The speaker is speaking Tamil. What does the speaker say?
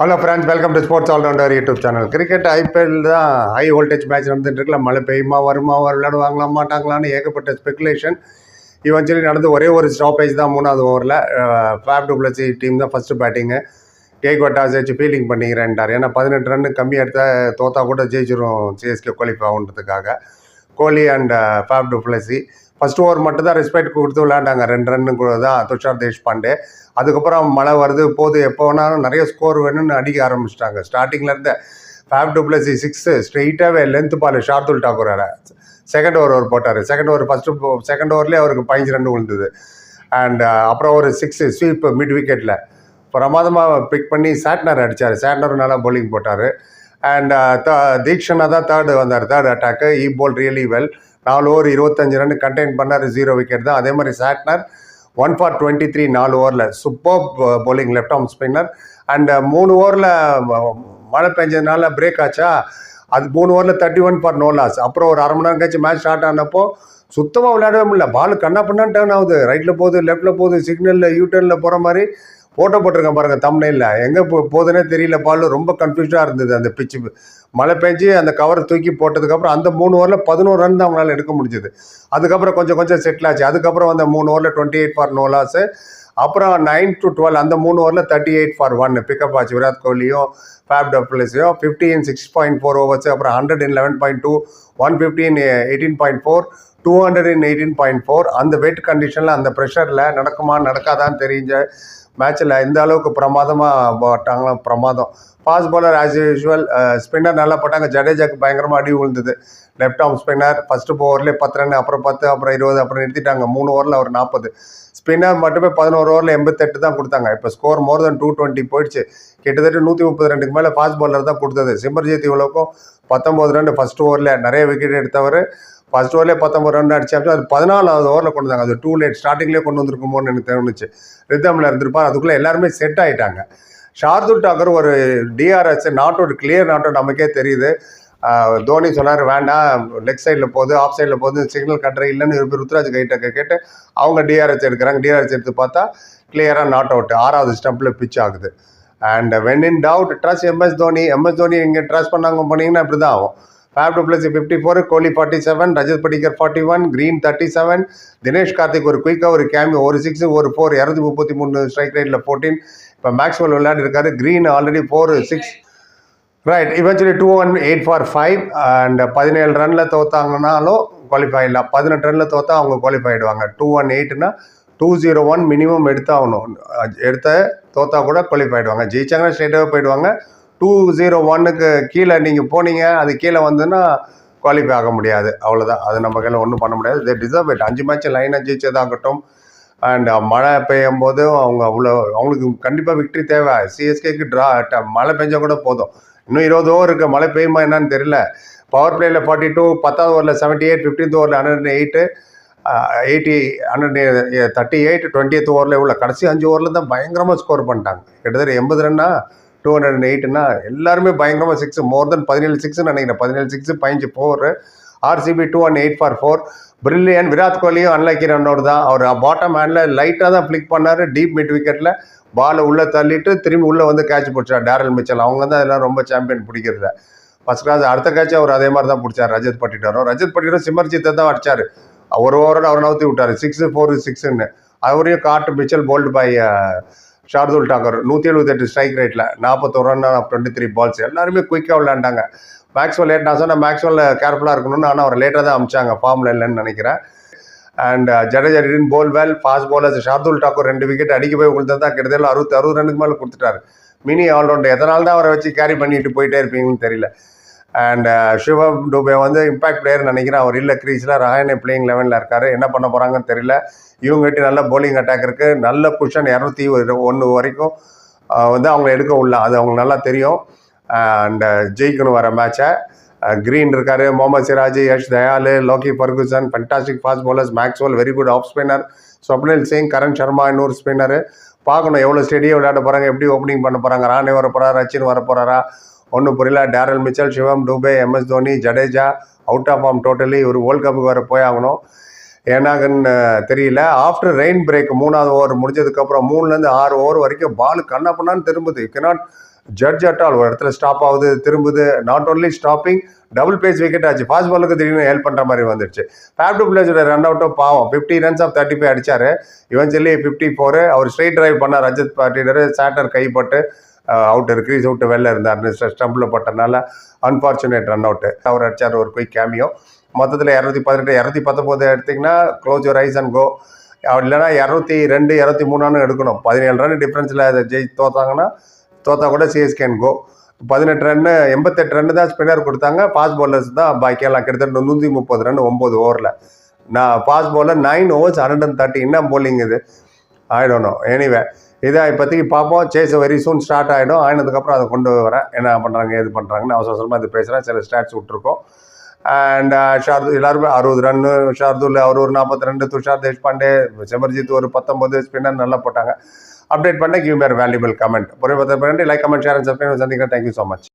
Hello friends welcome to sports allrounder YouTube channel cricket IPL தான் ஹை வோல்டேஜ் மேட்ச் நடந்துட்டுருக்குல மழை பெய்யுமா வருமா விளையாடுவாங்களா மாட்டாங்களான்னு ஏகப்பட்ட ஸ்பெகுலேஷன் இவன்ச்சுவலி நடந்து ஒரே ஒரு ஸ்டாப்பேஜ் தான் மூணாவது ஓவரில் ஃபேப் டூப்ளசி டீம் தான் ஃபஸ்ட்டு பேட்டிங்கு கேக் டாஸ் வச்சு ஃபீல்டிங் பண்ணிக்கிறேன்ட்டார். ஏன்னா பதினெட்டு ரன் கம்மி எடுத்தால் தோத்தா கூட ஜெயிச்சிரும். CSK qualify ஆகுன்றதுக்காக. Kohli and Faf du Plessis first over மட்டும் தான் ரெஸ்பெக்ட் கொடுத்து விளையாண்டாங்க. ரெண்டு ரன்னு கூட தான் துஷார் தேஷ்பாண்டே. அதுக்கப்புறம் மழை வருது போது எப்போ வேணாலும் நிறைய ஸ்கோர் வேணும்னு அடிக்க ஆரம்பிச்சிட்டாங்க. ஸ்டார்டிங்லேருந்து Faf du Plessis six ஸ்ட்ரெயிட்டாகவே length ball Shardul Thakur second over அவர் போட்டார். செகண்ட் ஓவர் ஃபஸ்ட்டு செகண்ட் ஓவர்லேயே அவருக்கு பதினஞ்சு ரன் விழுந்தது. அண்ட் uh, அப்புறம் ஒரு சிக்ஸு ஸ்வீப் மிட் விக்கெட்டில் பிரமாதமாக பிக் பண்ணி சாட்னர் அடித்தார் சாட்னர் நல்லா போலிங் போட்டார். அண்ட் uh, தீக்ஷனா தான் தேர்டு வந்தார். தேர்ட் அட்டாக்கு ஈ போல் ரியலி வெல் நாலு ஓவர் இருபத்தஞ்சு ரன் கண்டெயின் பண்ணார் ஜீரோ விக்கெட் தான். அதே மாதிரி Santner one for twenty three நாலு ஓவரில் super bowling left arm spinner and மூணு ஓவரில் மழை பெஞ்சதுனால பிரேக் ஆச்சா? அது மூணு ஓவரில் thirty one for no loss அப்புறம் ஒரு அரை மணி நேரம் கழிச்சு மேட்ச் ஸ்டார்ட் ஆனப்போ சுத்தமாக விளையாடவே முடியல. பால் கண்ணா பண்ணா டேர்ன் ஆகுது. ரைட்டில் போகுது லெஃப்ட்டில் போகுது சிக்னலில் யூ டர்னில் போகிற மாதிரி ஃபோட்டோ போட்டிருக்கேன் பாருங்கள் தம்னையில் எங்கே போ போகுதுன்னே தெரியல பால். ரொம்ப கன்ஃபியூஸ்டாக இருந்தது அந்த பிச்சு மழை பெஞ்சு அந்த கவரை தூக்கி போட்டதுக்கப்புறம் அந்த மூணு ஓவரில் பதினோரு ரன் தான் அவங்களால எடுக்க முடிஞ்சது. அதுக்கப்புறம் கொஞ்சம் கொஞ்சம் செட்டில் ஆச்சு. அதுக்கப்புறம் அந்த மூணு ஓவரில் டுவெண்ட்டி எயிட் ஃபார் நோலாஸு அப்புறம் நைன் டு டுவெல் அந்த மூணு ஓவரில் thirty eight for one pickup ஆச்சு. விராட் கோலியும் Faf டப்ளஸையும் fifty in six point four overs அப்புறம் hundred in eleven point two one fifty in eighteen point four two hundred in eighteen point four அந்த வெயிட் கண்டிஷனில் அந்த ப்ரெஷரில் நடக்குமா நடக்காதான்னு தெரிஞ்ச மேட்ச்சில் இந்த அளவுக்கு பிரமாதமாக போட்டாங்களா பிரமாதம். Fast bowler as usual spinner நல்லா போட்டாங்க. ஜடேஜாக்கு பயங்கரமாக அடி விழுந்தது லெஃப்ட் ஆர்ம் ஸ்பின்னர் ஃபஸ்ட்டு ஓவர்லேயே பத்து ரன் அப்புறம் பத்து அப்புறம் இருபது அப்புறம் நிறுத்திட்டாங்க. மூணு ஓவரில் ஒரு நாற்பது ஸ்பின்னர் மட்டுமே பதினோரு ஓவரில் எண்பத்தெட்டு தான் கொடுத்தாங்க. இப்போ score more than two twenty போயிடுச்சு. கிட்டத்தட்ட நூற்றி முப்பது ரெண்டுக்கு மேலே ஃபாஸ்ட் பாலர் தான் கொடுத்தது. சிமர்ஜித் இவ்வளோக்கும் பத்தொம்போது ரன் ஃபஸ்ட் ஓவரில் நிறைய விக்கெட் எடுத்தவர். ஃபஸ்ட் ஓவர்லேயே பத்தொம்பது ரன் அடிச்சாச்சு அது பதினாலாவது ஓவரில் கொண்டு வந்தாங்க. அது டூ லேட் ஸ்டார்டிங்லேயே கொண்டு வந்திருக்குமோன்னு எனக்கு தோணுச்சு. ரித்தமில் இருந்திருப்பார். அதுக்குள்ளே எல்லாருமே செட் ஆகிட்டாங்க ஷார்துல் டாக்கர் ஒரு DRS not out clear not out நமக்கே தெரியுது. தோனி சொன்னார் வேண்டாம். லெக் சைடில் போகுது ஆஃப் சைடில் போகுது. சிக்னல் கட்டுற இல்லைன்னு ருத்ராஜ் கைட்ட கேட்டு அவங்க டிஆர்எஸ் எடுக்கிறாங்க. டிஆர்எஸ் எடுத்து பார்த்தா கிளியராக நாட் அவுட் ஆறாவது ஸ்டம்பில் பிச் ஆகுது. And when in doubt DRS MS Dhoni MS Dhoni இங்கே ட்ரஸ் பண்ணாங்க போனீங்கன்னா இப்படி தான் ஆகும். Faf du Plessis fifty four Kohli forty seven Rajat Patidar forty one Green thirty seven Dinesh Karthik ஒரு குயிக்காக ஒரு கேமி ஒரு சிக்ஸ் ஒரு ஃபோர் இரநூத்தி முப்பத்தி மூணு ஸ்ட்ரைக் ரேட்டில் ஃபோர்டீன் இப்போ மேக்ஸ்வெல் விளையாடி இருக்காரு. Green already four six right eventually two one eight for five and பதினேழு ரனில் தோத்தாங்கனாலும் குவாலிஃபை இல்லை பதினெட்டு ரனில் தோத்தா அவங்க குவாலிஃபை ஆகிடுவாங்க டூ ஒன் எயிட்னா டூ ஜீரோ ஒன் மினிமம் எடுத்தாகணும். எடுத்த தோத்தா கூட குவாலிஃபை ஆகிடுவாங்க ஜெயிச்சாங்கன்னா ஸ்ட்ரெயிட்டாகவே போயிடுவாங்க. டூ ஜீரோ ஒன்னுக்கு கீழே நீங்கள் போனீங்க அது கீழே வந்துன்னா குவாலிஃபை ஆக முடியாது. அவ்வளோதான் அது நம்ம கையில் ஒன்றும் பண்ண முடியாது. தே டிசர்வ் இட் அஞ்சு மேட்ச் லைனாக ஜெயிச்சதாகட்டும். அண்ட் மழை பெய்யும் போது அவங்க அவ்வளோ அவங்களுக்கு கண்டிப்பாக விக்ட்ரி தேவை. சிஎஸ்கேக்கு ட்ரா மழை பெஞ்சால் கூட போதும். இன்னும் இருபது ஓவர் இருக்குது மழை பெய்யுமா என்னன்னு தெரியல. பவர் பிளேயில் ஃபார்ட்டி டூ பத்தாவது ஓவரில் செவன்ட்டி எயிட் ஃபிஃப்டீன்த் ஓவரில் hundred eight eighty hundred thirty eight twentieth ஓவரில் உள்ள கடைசி அஞ்சு ஓவரில் தான் பயங்கரமாக ஸ்கோர் பண்ணிட்டாங்க. கிட்டத்தட்ட எண்பது ரன்னா டூ ஹண்ட்ரட் அண்ட் எயிட்னா எல்லாருமே பயங்கரமாக சிக்ஸ் மோர் தென் பதினேழு சிக்ஸ்னு நினைக்கிறேன். பதினேழு சிக்ஸ் பதினஞ்சு four RCB two one eight for four brilliant Virat கோலியும் அன்லக்கி ரன்னோடு தான். அவர் பாட்டம் ஹேண்டில் லைட்டாக தான் ஃப்ளிக் பண்ணார். டீப் மிட் விக்கெட்டில் பாலை உள்ளே தள்ளிட்டு திரும்பி உள்ளே வந்து கேட்ச் பிடிச்சார் டேரல் மிச்சல் அவங்க தான் அதெல்லாம் ரொம்ப சாம்பியன் பிடிக்கிறதுல. ஃபஸ்ட் கிளாஸ் அடுத்த கேட்ச் அவர் அதே மாதிரி தான் பிடிச்சார். ரஜத் பட்டிட்டாரோ? ரஜத் பட்டிட்டாரும் சிமர்ஜித்தை தான் அடிச்சார். ஒரு ஓவரோட அவர் நவுத்தி விட்டார். சிக்ஸ் ஃபோர் சிக்ஸ்ன்னு அவரையும் காட்டு Mitchell bowled by Shardul Thakur நூற்றி எழுபத்தெட்டு ஸ்ட்ரைக் ரேட்டில் நாற்பத்தோரு ரன் டுவெண்ட்டி த்ரீ பால்ஸ் எல்லாருமே குயிக்காக விளையாண்டாங்க. மேக்ஸ்வெல் லேட் நான் சொன்னேன் மேக்ஸ்வெல் கேர்ஃபுல்லாக இருக்கணும்னு ஆனால் அவர் லேட்டாக தான் அமிச்சாங்க. ஃபார்மில் இல்லைன்னு நினைக்கிறேன். And Jadeja didn't bowl well fast bowlers Shardul Thakur ரெண்டு விக்கெட் அடிக்க போய் கொடுத்தது தான் கிட்டத்தட்ட அறுபத்தி அறுபது ரன்னுக்கு மேலே கொடுத்துட்டாரு. மினி ஆல்ரவுண்டர் எதனால தான் அவரை வச்சு கேரி பண்ணிட்டு போயிட்டே இருப்பீங்கன்னு தெரியல. அண்ட் சிவம் டூபே வந்து இம்பாக்ட் பிளேயர் நினைக்கிறேன். அவர் இல்லை கிரீஸில் ரஹானே பிளேயிங் லெவனில் இருக்கார். என்ன பண்ண போகிறாங்கன்னு தெரியல. இவங்ககிட்ட நல்ல போலிங் அட்டாக் இருக்குது நல்ல குஷன் இரநூத்தி ஒன்று வரைக்கும் uh, வந்து அவங்க எடுக்க உள்ள அது அவங்களுக்கு நல்லா தெரியும். அண்ட் uh, ஜெயிக்கணும் வர மேட்சை க்ரீன் இருக்கார் Mohammed Siraj Yash Dayal Lockie Ferguson fantastic fast bowlers Maxwell very good off spinner Swapnil Singh Karan Sharma இன்னொரு ஸ்பின்னர் பார்க்கணும் எவ்வளோ ஸ்டெடியாக விளையாட போகிறாங்க எப்படி ஓப்பனிங் பண்ண போகிறாங்க ராணே வர போகிறாரா ரச்சின் வர போகிறாரா ஒன்றும் புரியல. Daryl Mitchell Shivam Dubey MS Dhoni Jadeja out of form totally ஒரு வேர்ல்ட் கப்புக்கு வர போய் ஆகணும். ஏன்னாகன்னு தெரியல. ஆஃப்டர் ரெயின் பிரேக் மூணாவது ஓவர் முடிஞ்சதுக்கப்புறம் மூணுலேருந்து ஆறு ஓவர் வரைக்கும் பால் கண்ணா பண்ணான்னு திரும்புது. You cannot judge at all ஒரு இடத்துல ஸ்டாப் ஆகுது திரும்புது. Not only stopping double pace wicket ஆச்சு. ஃபாஸ்ட் பாலுக்கு திடீர்னு ஹெல்ப் பண்ணுற மாதிரி வந்துடுச்சு. ஃபேப் டு பிளேஸோட ரன் அவுட்டும் பாவம் fifty runs off thirty five அடித்தார் இவன் சொல்லி ஃபிஃப்டி ஃபோர் அவர் ஸ்ட்ரைட் டிரைவ் பண்ணார். ரஜத் பாட்டினர் சேட்டர் கைப்பட்டு அவுட் கிரீஸ் விட்டு வெளில இருந்தார் ஸ்டம்பில் பட்டனால அன்ஃபார்ச்சுனேட் ரன் அவுட்டு அவர் அடிச்சார் ஒரு குயிக் கேமியோ மொத்தத்தில் இரநூத்தி பதினெட்டு இரநூத்தி பத்தொம்போது எடுத்திங்கன்னா close your eyes and go இல்லைனா இரநூத்தி ரெண்டு இரநூத்தி மூணானு எடுக்கணும். பதினேழு ரன் டிஃப்ரென்ஸில் அதை ஜெயி தோத்தாங்கன்னா தோத்தா கூட சிஎஸ்கேன் கோ பதினெட்டு ரன்னு எண்பத்தெட்டு ரன்னு தான் ஸ்பின்னர் கொடுத்தாங்க. ஃபாஸ்ட் பவுலர்ஸ் தான் பாக்கியெல்லாம் கிட்டத்தட்ட நூற்றி முப்பது ரன் ஒம்பது ஓவரில் நான் fast bowler nine overs hundred and thirty என்ன போலிங் இது. ஆயிடணும் எனிவே இதை இப்போதைக்கு பார்ப்போம். சேஸ் வெரி சூன் ஸ்டார்ட் ஆகிடும் ஆயினதுக்கப்புறம் அதை கொண்டு வரேன். என்ன பண்ணுறாங்க இது பண்ணுறாங்கன்னு அவசர அவசரமாக இது பேசுகிறேன் சில ஸ்டாட்ஸ் விட்ருக்கோம் அண்ட் uh, ஷார்து எல்லாருமே அறுபது ரன்னு ஷார்துல் அவர் ஒரு நாற்பத்தி ரெண்டு துஷார் தேஷ்பாண்டே சிமர்ஜித் ஒரு பத்தொம்பது ஸ்பின்னர் நல்லா போட்டாங்க. அப்டேட் பண்ண கிவ் மேர் வேல்யூபிள் கமெண்ட் பொறுமை பத்திரம் like comment share and subscribe சந்திக்கிறேன். Thank you so much